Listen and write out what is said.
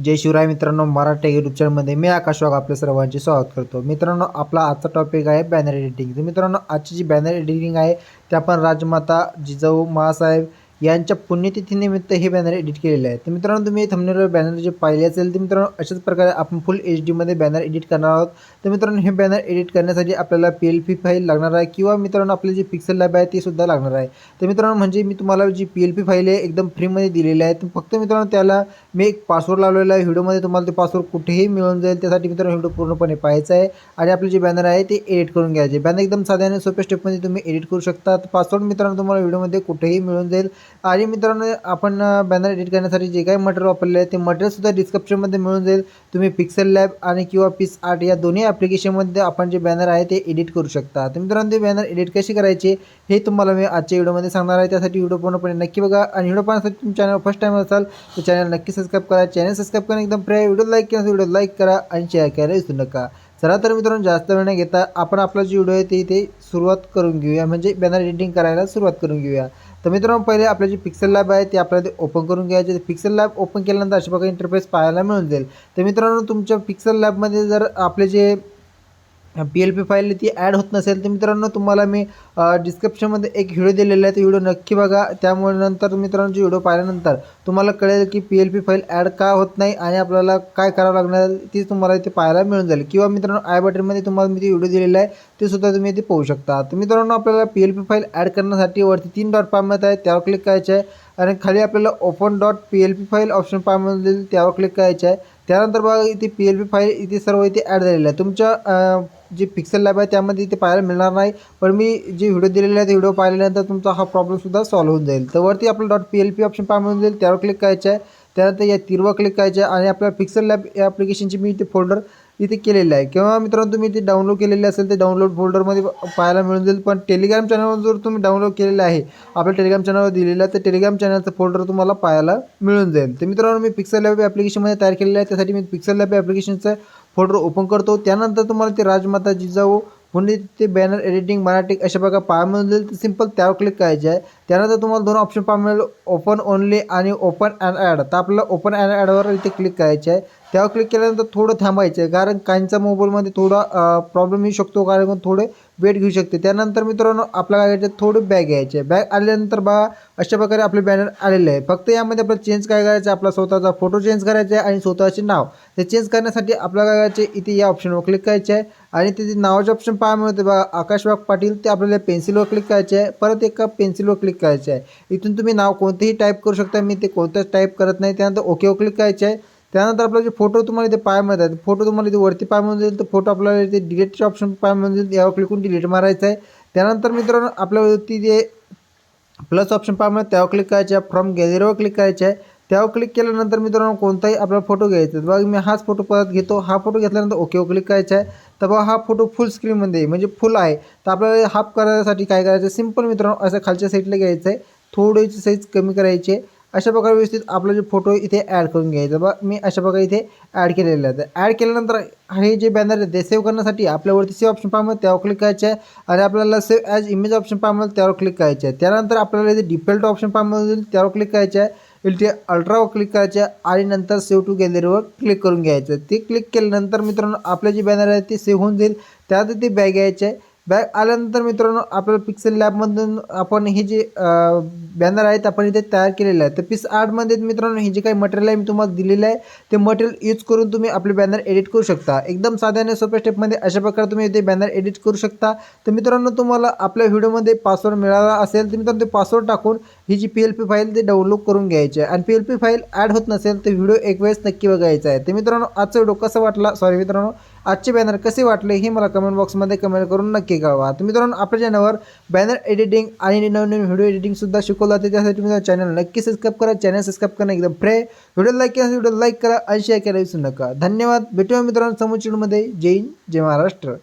जय शिवराय मित्रांनो मराठी यूट्यूब चॅनलमध्ये मी आकाश वाघ आपल्या सर्वांचे स्वागत करतो. मित्रांनो आपला आजचा टॉपिक आहे बॅनर एडिटिंग तर मित्रांनो आजची जी बॅनर एडिटिंग आहे ते आपण राजमाता जिजाऊ मासाहेब यांच्या पुण्यतिथीनिमित्त हे बॅनर एडिट केलेले आहे तर मित्रांनो तुम्ही थंबनेलवर बॅनर जे पाहिले असेल तर मित्रांनो अशाच प्रकारे आपण फुल एच डीमध्ये बॅनर एडिट करणार आहोत. तर मित्रांनो हे बॅनर एडिट करण्यासाठी आपल्याला पी एल पी फाईल लागणार आहे किंवा मित्रांनो आपले जे पिक्सल लॅब आहे ती सुद्धा लागणार आहे. तर मित्रांनो म्हणजे मी तुम्हाला जी पी एल पी फाईल आहे एकदम फ्रीमध्ये दिलेली आहे. तर फक्त मित्रांनो त्याला मी एक पासवर्ड लावलेला आहे. व्हिडिओमध्ये तुम्हाला ते पासवर्ड कुठेही मिळून जाईल त्यासाठी मित्रांनो व्हिडिओ पूर्णपणे पाहायचा आहे. आणि आपले जे बॅनर आहे ते एडिट करून घ्यायचे बॅनर एकदम साध्या आणि सोप्या स्टेपमध्ये तुम्ही एडिट करू शकता. पासवर्ड मित्रांनो तुम्हाला व्हिडिओमध्ये कुठेही मिळून जाईल. आणि मित्रांनो आपण बॅनर एडिट करण्यासाठी जे काही मटेरियल वापरले आहे ते मटेरियलसुद्धा डिस्क्रिप्शनमध्ये मिळून जाईल. तुम्ही पिक्सेल लॅब आणि किंवा पिक्स आर्ट या दोन्ही ॲप्लिकेशनमध्ये आपण जे बॅनर आहे ते एडिट करू शकता. तर मित्रांनो ते बॅनर एडिट कशी करायचे हे तुम्हाला मी आजच्या व्हिडिओमध्ये सांगणार आहे. त्यासाठी व्हिडिओ पूर्णपणे नक्की बघा. आणि व्हिडिओ पाहण्यासाठी तुम्ही चॅनल फर्स्ट टाईम असाल तर चॅनल नक्की सबस्क्राईब करा. चॅनल सबस्क्राईब करा एकदम प्रे व्हिडिओ लाईक केला व्हिडिओ लाईक करा आणि शेअर करायला विसरू नका. चला तर मित्रांनो जास्त वेळ न घेता आपण आपला जी व्हिडिओ आहे ते इथे सुरुवात करून घेऊया. म्हणजे बॅनर एडिटिंग करायला सुरुवात करून घेऊया. तर मित्रांनो पहिले आपलं जे पिक्सल लॅब आहे ते आपल्याला ते ओपन करून घ्यायचे. पिक्सल लॅब ओपन केल्यानंतर अशा प्रकारे इंटरफेस पाहायला मिळून जाईल. तर मित्रांनो तुमच्या पिक्सल लॅबमध्ये जर आपले जे पी एल पी फाईल ती ॲड होत नसेल तर मित्रांनो तुम्हाला मी डिस्क्रिप्शनमध्ये एक व्हिडिओ दिलेला आहे. तो व्हिडिओ नक्की बघा. त्यामुळे नंतर मित्रांनो जो व्हिडिओ पाहिल्यानंतर तुम्हाला कळेल की P L P file add का होत नाही आणि आपल्याला काय करावं लागणार ती तुम्हाला इथे पाहायला मिळून जाईल. किंवा मित्रांनो आय बटनमध्ये तुम्हाला मी ते व्हिडिओ दिलेला आहे. ते सुद्धा तुम्ही इथे पाहू शकता. तर मित्रांनो आपल्याला P L P file add करण्यासाठी वरती तीन डॉट पाहत आहे. त्यावर क्लिक करायचं आहे. आणि खाली आपल्याला open dot P L P file option पाहायला देईल त्यावर क्लिक करायचं आहे. त्यानंतर बघा इथे पी एल पी फाईल इथे सर्व इथे ॲड झालेलं आहे. तुमच्या जे पिक्सल लॅब आहे त्यामध्ये इथे पाहायला मिळणार नाही. पण मी जे व्हिडिओ दिलेले आहे ते व्हिडिओ पाहिल्यानंतर तुमचा हा प्रॉब्लेमसुद्धा सॉल्व्ह होऊन जाईल. तर वरती आपलं dot P L P option पाहायला मिळून जाईल. त्यावर क्लिक करायचं आहे. त्यानंतर या तिरवा क्लिक करायचं आहे. आणि आपल्या पिक्सल लॅब या ॲप्लिकेशनची मी इथे फोल्डर इथे केलेलं आहे. किंवा मित्रांनो तुम्ही ते डाउनलोड केलेले असेल ते डाउनलोड फोल्डरमध्ये पाहायला मिळून जाईल. पण टेलिग्राम चॅनलवर जर तुम्ही डाउनलोड केलेलं आहे आपल्या टेलिग्राम चॅनलवर दिलेलं आहे तर टेलिग्राम चॅनलचं फोल्डर तुम्हाला पाहायला मिळून जाईल. तर मित्रांनो मी पिक्सल लॅब ॲप्लिकेशनमध्ये तयार केलेलं आहे. त्यासाठी मी पिक्सल लॅब ॲप्लिकेशनचं फोल्डर ओपन करतो. त्यानंतर तुम्हाला ते राजमाता जिजाऊ पुणे ते बॅनर एडिटिंग मराठी अशा प्रकारे पहा मिळेल. जाईल तर सिंपल त्यावर क्लिक करायचे आहे. त्यानंतर तुम्हाला दोन ऑप्शन पहा मिळेल. ओपन ओनली आणि ओपन अँड ॲड तर आपल्याला ओपन अँड ॲडवर इथे क्लिक करायचे आहे. त्यावर क्लिक केल्यानंतर थोडं थांबायचं आहे. कारण काहींचा मोबाईलमध्ये थोडा प्रॉब्लेम येऊ शकतो. कारण थोडे वेट घेऊ शकते. त्यानंतर मित्रांनो आपल्या काय करायचं थोडं बॅग घ्यायचे आहे बॅग आल्यानंतर बघा अशा प्रकारे आपले बॅनर आलेले आहे फक्त यामध्ये आपल्याला चेंज काय करायचं आहे? आपला स्वतःचा फोटो चेंज करायचा आहे आणि स्वतःचे नाव. ते चेंज करण्यासाठी आपल्याला काय करायचे इथे या ऑप्शनवर क्लिक करायचे आहे. आणि तिथे नावाचे ऑप्शन पाहा मिळते बघा आकाश वाघ पाटील ते आपल्याला पेन्सिलवर क्लिक करायचे आहे. परत एका पेन्सिलवर क्लिक करायचे आहे. इथून तुम्ही नाव कोणतेही टाईप करू शकता. मी ते कोणतंच टाईप करत नाही. त्यानंतर ओकेवर क्लिक करायचे आहे. त्यानंतर आपला जे फोटो तुम्हाला इथे पाय मिळत आहे फोटो तुम्हाला इथे वरती पाय मिळून जाईल तर फोटो आपल्याला इथे डिलीटचे ऑप्शन पाय मिळून जाईल यावर क्लिक करून डिलीट मारायचं आहे. त्यानंतर मित्रांनो आपल्यावरती जे प्लस ऑप्शन पाय मिळत त्यावर क्लिक करायचे आहे फ्रॉम गॅलरीवर क्लिक करायचे आहे. त्यावर क्लिक केल्यानंतर मित्रांनो कोणताही आपला फोटो घ्यायचा आहे. बघा मी हाच फोटो परत घेतो. हा फोटो घेतल्यानंतर ओकेवर क्लिक करायचा आहे. तर बघा हा फोटो फुल स्क्रीनमध्ये म्हणजे फुल आहे. तर आपल्याला हाफ करायसाठी काय करायचं सिंपल मित्रांनो असं खालच्या साईडला घ्यायचं आहे. थोडीची साईज कमी करायची आहे. अशा प्रकारे व्यवस्थित आपला जे फोटो इथे ॲड करून घ्यायचा. बा मी अशा प्रकारे इथे ॲड केलेलं आहे. तर ॲड केल्यानंतर हे जे बॅनर आहे ते सेव्ह करण्यासाठी आपल्यावरती सेव्ह ऑप्शन पाहिजे त्यावर क्लिक करायचे आहे. आणि आपल्याला सेव्ह ॲज इमेज ऑप्शन पाहिजे त्यावर क्लिक करायचे आहे. त्यानंतर आपल्याला इथे डिफॉल्ट ऑप्शन पाहिजे त्यावर क्लिक करायचे आहे. इथे अल्ट्रावर क्लिक करायचे आणि नंतर सेव्ह टू गॅलरीवर क्लिक करून घ्यायचं ते क्लिक केल्यानंतर मित्रांनो आपले जे बॅनर आहे ते सेव्ह होऊन जाईल. त्यात ते बॅग घ्यायचे आहे. बॅग आल्यानंतर मित्रांनो आपल्याला पिक्सेल लॅबमधून आपण हे जे बॅनर आहेत आपण इथे तयार केलेलं आहे तर पीस आर्टमध्ये मित्रांनो हे जे काही मटेरियल आहे मी तुम्हाला दिलेलं आहे ते मटेरियल यूज करून तुम्ही आपले बॅनर एडिट करू शकता. एकदम साध्या आणि सोप्या स्टेपमध्ये अशा प्रकारे तुम्ही इथे बॅनर एडिट करू शकता. तर मित्रांनो तुम्हाला आपल्या व्हिडिओमध्ये पासवर्ड मिळाला असेल तर मित्रांनो ते पासवर्ड टाकून ही जी पी एल पी फाईल ते डाउनलोड करून घ्यायची आहे. आणि P L P file add होत नसेल तर व्हिडिओ एक वेळेस नक्की बघायचा आहे. तर मित्रांनो आजचा व्हिडिओ कसा वाटला? सॉरी मित्रांनो आजचे बॅनर कसे वाटले हे मला कमेंट बॉक्समध्ये कमेंट करून नक्की कळवा. तर मित्रांनो आपल्या चॅनलवर बॅनर एडिटिंग आणि नवनवीन व्हिडिओ एडिटिंगसुद्धा शिकवलं त्याच्यासाठी त्यासाठी तुम्ही चॅनल नक्की सबस्क्राईब करा चॅनल सबस्क्राईब करणं एकदम फ्रे व्हिडिओ लाईक केला व्हिडिओ लाईक करा आणि शेअर करायला विसरू नका धन्यवाद। भेटूया मित्रांनो समोर जय हिंद जय महाराष्ट्र।